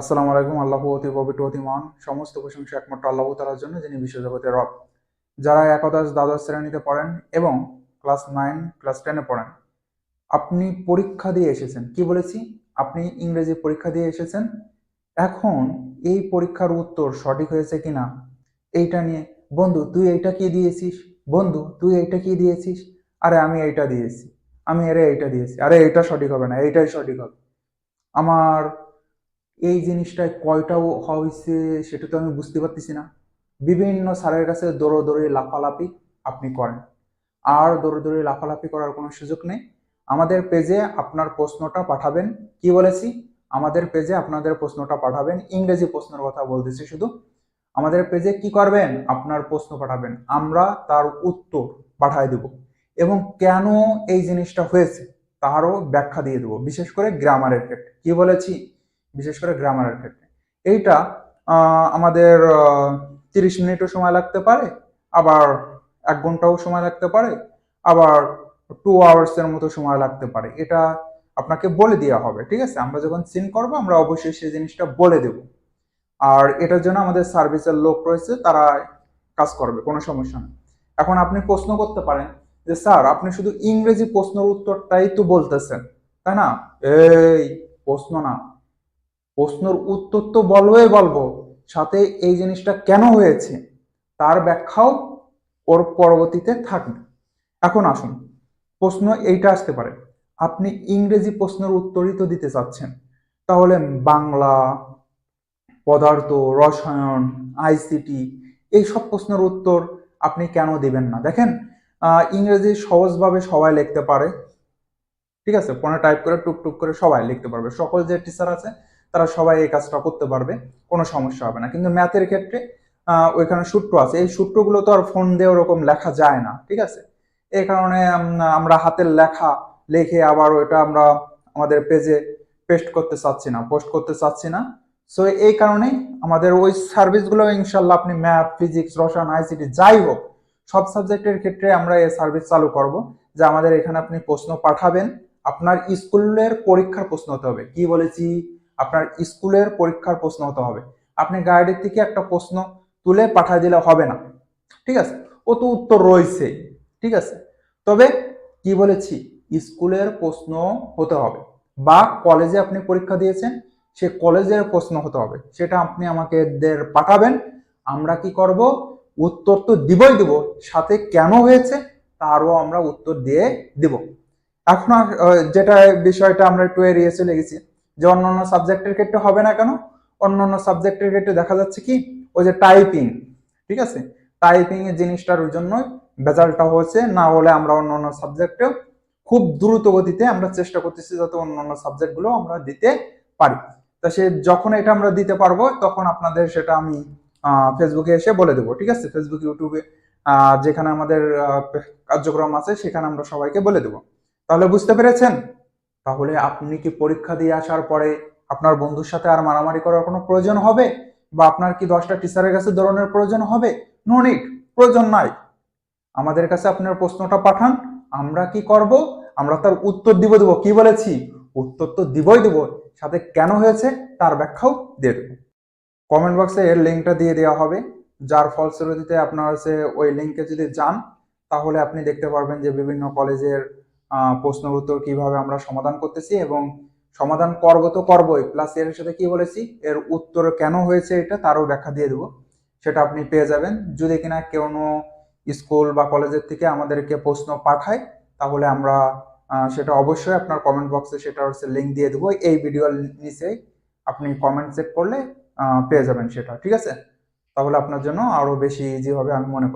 আসসালামু আলাইকুম, আল্লাহ অতি পবিত্র অতি মহান সমস্ত প্রশংসা একমাত্র আল্লাহ তালার জন্য, যিনি বিশ্বজগতের রব। যারা একাদশ দ্বাদশ শ্রেণীতে পড়েন এবং ক্লাস নাইন, ক্লাস টেনে পড়েন, আপনি পরীক্ষা দিয়ে এসেছেন। কি বলেছি? আপনি ইংরেজি পরীক্ষা দিয়ে এসেছেন। এখন এই পরীক্ষার উত্তর সঠিক হয়েছে কিনা, এইটা নিয়ে, বন্ধু, তুই এইটা কি দিয়েছিস? বন্ধু, তুই এইটা কি দিয়েছিস? আরে, আমি এইটা দিয়েছি। আমি আরে এইটা দিয়েছি। আরে, এইটা সঠিক হবে না, এইটাই সঠিক হবে। আমার এই জিনিসটায় কয়টাও হয়েছে সেটা তো আমি বুঝতে পারতেছি না। বিভিন্ন স্যারের কাছে দৌড়োদৌড়ি, লাফালাফি আপনি করেন। আর দৌড়োদৌড়ি, লাফালাফি করার কোনো সুযোগ নেই। আমাদের পেজে আপনার প্রশ্নটা পাঠাবেন। কি বলেছি? আমাদের পেজে আপনাদের প্রশ্নটা পাঠাবেন। ইংরেজি প্রশ্নের কথা বলতেছি শুধু। আমাদের পেজে কি করবেন? আপনার প্রশ্ন পাঠাবেন। আমরা তার উত্তর পাঠায় দেব। এবং কেন এই জিনিসটা হয়েছে? তারও ব্যাখ্যা দিয়ে দেবো। বিশেষ করে গ্রামারের ক্ষেত্রে। কি বলেছি? বিশেষ করে গ্রামারের ক্ষেত্রে। এইটা আমাদের তিরিশ মিনিটও সময় লাগতে পারে, আবার এক ঘন্টাও সময় লাগতে পারে, আবার টু আওয়ার্সের মতো সময় লাগতে পারে। এটা আপনাকে বলে দেওয়া হবে, ঠিক আছে? আমরা যখন সিন করব, আমরা অবশ্যই সেই জিনিসটা বলে দেব। আর এটার জন্য আমাদের সার্ভিসের লোক রয়েছে, তারা কাজ করবে, কোনো সমস্যা নেই। এখন আপনি প্রশ্ন করতে পারেন যে, স্যার, আপনি শুধু ইংরেজি প্রশ্নের উত্তরটাই তো বলতেছেন, তাই না? এই, প্রশ্ন না। প্রশ্নের উত্তর তো বলবোই বলব, সাথে এই জিনিসটা কেন হয়েছে তার ব্যাখ্যাও ওর পরবর্তীতে থাকবে। এখন আসুন, প্রশ্ন এইটা আসতে পারে। আপনি ইংরেজি প্রশ্নের উত্তরই তো দিতে চাচ্ছেন। তাহলে বাংলা, পদার্থ, রসায়ন আইসিটি এই সব প্রশ্নের উত্তর আপনি কেন দিবেন না? দেখেন ইংরেজি সহজভাবে সবাই লিখতে পারে। ঠিক আছে? ফোনে টাইপ করে টুকটুক করে সবাই লিখতে পারবে। সকল যে টিচার আছে তারা সবাই এই কাজটা করতে পারবে, কোনো সমস্যা হবে না। কিন্তু ম্যাথের ক্ষেত্রে ওইখানে সূত্র আছে। এই সূত্রগুলো তো আর ফোন দিয়ে ওরকম লেখা যায় না, ঠিক আছে? এই কারণে আমরা হাতের লেখা লিখে আবার ওইটা আমরা আমাদের পেজে পেস্ট করতে চাচ্ছি না পোস্ট করতে চাচ্ছি না। সো এই কারণে আমাদের ওই সার্ভিসগুলো ইনশাল্লাহ আপনি ম্যাথ ফিজিক্স রসায়ন আইসিটি যাই হোক, সব সাবজেক্টের ক্ষেত্রে আমরা এই সার্ভিস চালু করব, যে আমাদের এখানে আপনি প্রশ্ন পাঠাবেন। আপনার স্কুলের পরীক্ষার প্রশ্ন হতে হবে। কি বলেছি? আপনার স্কুলের পরীক্ষার প্রশ্ন হতে হবে। আপনি গাইডের থেকে একটা প্রশ্ন তুলে পাঠিয়ে দিলে হবে না। ঠিক আছে? ও তো উত্তর রয়েছে। ঠিক আছে? তবে কি বলেছি? স্কুলের প্রশ্ন হতে হবে বা কলেজে আপনি পরীক্ষা দিয়েছেন, সে কলেজের প্রশ্ন হতে হবে। সেটা আপনি আমাকে পাঠাবেন। আমরা কি করব? উত্তর তো দিবই দিব। সাথে কেন হয়েছে তারও আমরা উত্তর দিয়ে দিব। এখন যেটা বিষয়টা আমরা একটু এড়িয়ে চলে গেছি অন্য অন্য সাবজেক্টের ক্ষেত্রে হবে না কেন? অন্য অন্য সাবজেক্টের ক্ষেত্রে দেখা যাচ্ছে কি? ওই যে টাইপিং ঠিক আছে? টাইপিং এর জিনিসটার জন্য বেজালটা হয়েছে, না হলে আমরা অন্য অন্য সাবজেক্টেও খুব দ্রুত গতিতে আমরা চেষ্টা করতেছি যাতে অন্যান্য সাবজেক্টগুলো আমরা দিতে পারি। তা সে যখন এটা আমরা দিতে পারব, তখন আপনাদের সেটা আমি ফেসবুকে এসে বলে দেবো, ঠিক আছে? ফেসবুক ইউটিউবে যেখানে আমাদের কার্যক্রম আছে, সেখানে আমরা সবাইকে বলে দেবো। তাহলে বুঝতে পেরেছেন? তাহলে আপনি কি পরীক্ষা দিয়ে আসার পরে আপনার বন্ধুর সাথে আর মারামারি করার কোনো প্রয়োজন হবে? বা আপনার কি দশটা টিচারের কাছে দৌড়ানোর প্রয়োজন হবে? নো নিড, প্রয়োজন নাই। আমাদের কাছে আপনার প্রশ্নটা পাঠান, আমরা কি করব? আমরা তার উত্তর দিব দেবো। কি বলেছি? উত্তর তো দিবই দেবো। সাথে কেন হয়েছে তার ব্যাখ্যাও দিয়ে দেবো। কমেন্ট বক্সে এর লিঙ্কটা দিয়ে দেওয়া হবে। যার ফলশ্রুতিতে আপনার হচ্ছে ওই লিঙ্কে যদি যান, তাহলে আপনি দেখতে পারবেন যে বিভিন্ন কলেজের আহ, প্রশ্নের উত্তর কীভাবে আমরা সমাধান করতেছি এবং সমাধান করব তো করবোই প্লাস এর সাথে কি বলেছি? এর উত্তর কেন হয়েছে এটা তারও ব্যাখ্যা দিয়ে দেবো সেটা আপনি পেয়ে যাবেন। যদি কিনা কোনো স্কুল বা কলেজের থেকে আমাদেরকে প্রশ্ন পাঠায় তাহলে আমরা সেটা অবশ্যই আপনার কমেন্ট বক্সে সেটা হচ্ছে লিঙ্ক দিয়ে দেবো। এই ভিডিওর নিচেই আপনি কমেন্ট চেক করলে পেয়ে যাবেন সেটা ঠিক আছে? তাহলে আপনার জন্য আরও বেশি ইজি হবে আমি মনে করি।